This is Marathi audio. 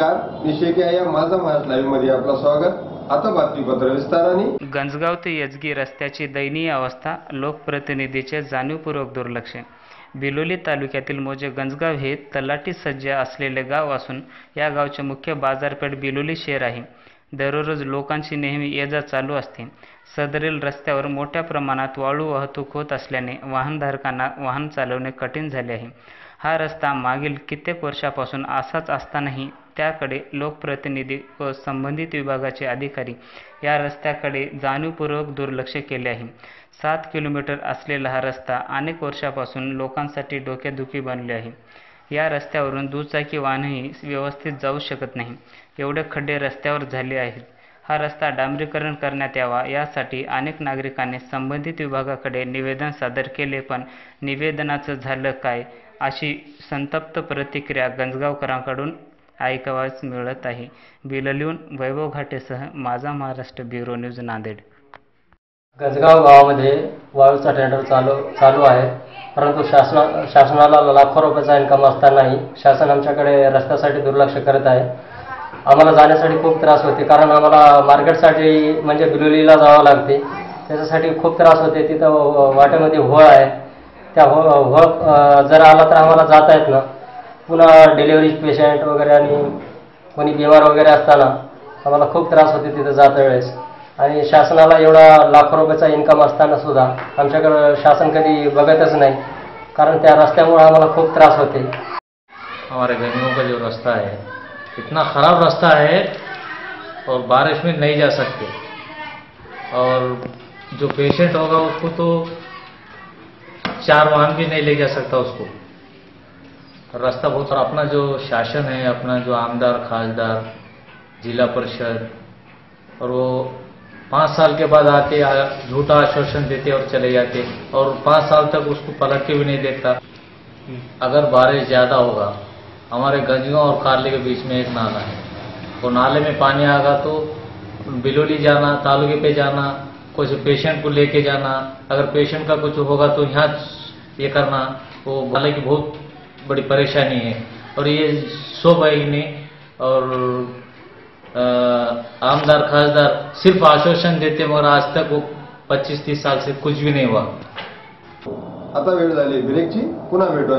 माझा महाराज लाईव्हमध्ये आपलं स्वागत. आता बातमीपत्र विस्ताराने. गंजगाव ते यजगी रस्त्याची दयनीय अवस्था लोकप्रतिनिधीचे जाणीवपूर्वक दुर्लक्ष. बिलोली तालुक्यातील मोजे गंजगाव हे तलाठी सज्ज असलेले गाव असून या गावचे मुख्य बाजारपेठ बिलोली शहर आहे. दररोज लोकांची नेहमी ये जा चालू असते. सदरील रस्त्यावर मोठ्या प्रमाणात वाळू वाहतूक होत असल्याने वाहनधारकांना वाहन चालवणे कठीण झाले आहे. हा रस्ता मागील कित्येक वर्षापासून असाच असतानाही त्याकडे लोकप्रतिनिधी व संबंधित विभागाचे अधिकारी या रस्त्याकडे जाणीवपूर्वक दुर्लक्ष केले आहे. सात किलोमीटर असलेला हा रस्ता अनेक वर्षापासून लोकांसाठी डोकेदुखी बनले आहे. या रस्त्यावरून दुचाकी वाहनही व्यवस्थित जाऊ शकत नाही. एवढे खड्डे रस्त्यावर झाले आहेत. हा रस्ता डांबरीकरण करण्यात यावा यासाठी अनेक नागरिकांनी संबंधित विभागाकडे निवेदन सादर केले पण निवेदनाचं झालं काय? अशी संतप्त प्रतिक्रिया गंजगावकरांकडून ऐकावयास मिळत आहे. बिललिहून वैभव घाटेसह माझा महाराष्ट्र ब्युरो न्यूज नांदेड. गजगाव गावामध्ये वाळूचा टेंडर चालू चालू आहे. परंतु शासना शासनाला लाखो रुपयाचा इन्कम असतानाही शासन आमच्याकडे रस्त्यासाठी दुर्लक्ष करत आहे. आम्हाला जाण्यासाठी खूप त्रास होते. कारण आम्हाला मार्केटसाठी म्हणजे बिलोलीला जावं लागते. त्याच्यासाठी खूप त्रास होते. तिथं वाटेमध्ये होळ आहे. त्या हो होळ जर आला तर आम्हाला जाता येत ना. पुन्हा डिलेवरी पेशंट वगैरे आणि कोणी बिमार वगैरे असताना आम्हाला खूप त्रास होते तिथं जाता वेळेस. आणि शासनाला एवढा लाखो रुपयाचा इन्कम असताना सुद्धा आमच्याकडं शासन कधी बघतच नाही. कारण त्या रस्त्यामुळे आम्हाला खूप त्रास होते. हमारे गर्मियों का जो रास्ता है इतना ख़राब रास्ता है और बारिश में नहीं जा सकते। और जो पेशेंट होगा उसको तो चार वाहन भी नहीं ले जा सकता उसको। रास्ता बहुत अपना जो शासन है, अपना जो आमदार, खासदार, जिला परिषद, और वो पाँच साल के बाद आते झूठा आश्वासन देते और चले जाते, और पाँच साल तक उसको पलट के भी नहीं देखता। अगर बारिश ज़्यादा होगा, हमारे गंजगांव और कार्ले के बीच में एक नाला है। वो नाले में पानी आगा तो बिलोली जाना, तालुके पे जाना, कुछ पेशेंट को लेके जाना, अगर पेशेंट का कुछ होगा तो यहाँ ये करना, वो की बहुत बड़ी परेशानी है। और ये सो भाई ने और आमदार, खासदार सिर्फ़ आश्वासन देते मगर आज तक वो 25-30 साल से कुछ भी नहीं हुआ। आता वेळ झाली. ब्रेकची पुन्हा भेटू